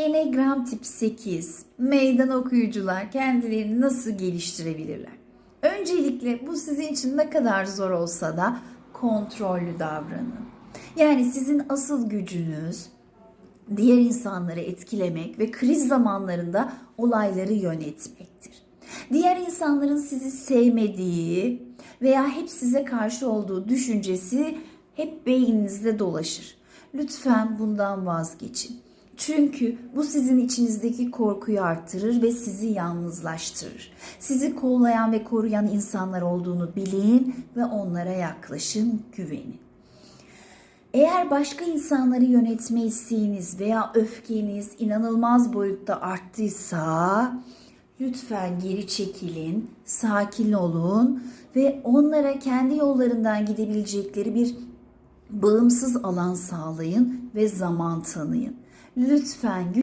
Enegram tip 8 meydan okuyucular kendilerini nasıl geliştirebilirler? Öncelikle bu sizin için ne kadar zor olsa da kontrollü davranın. Yani sizin asıl gücünüz diğer insanları etkilemek ve kriz zamanlarında olayları yönetmektir. Diğer insanların sizi sevmediği veya hep size karşı olduğu düşüncesi hep beyninizde dolaşır. Lütfen bundan vazgeçin. Çünkü bu sizin içinizdeki korkuyu arttırır ve sizi yalnızlaştırır. Sizi kollayan ve koruyan insanlar olduğunu bilin ve onlara yaklaşın, güvenin. Eğer başka insanları yönetme isteğiniz veya öfkeniz inanılmaz boyutta arttıysa lütfen geri çekilin, sakin olun ve onlara kendi yollarından gidebilecekleri bir bağımsız alan sağlayın ve zaman tanıyın. Lütfen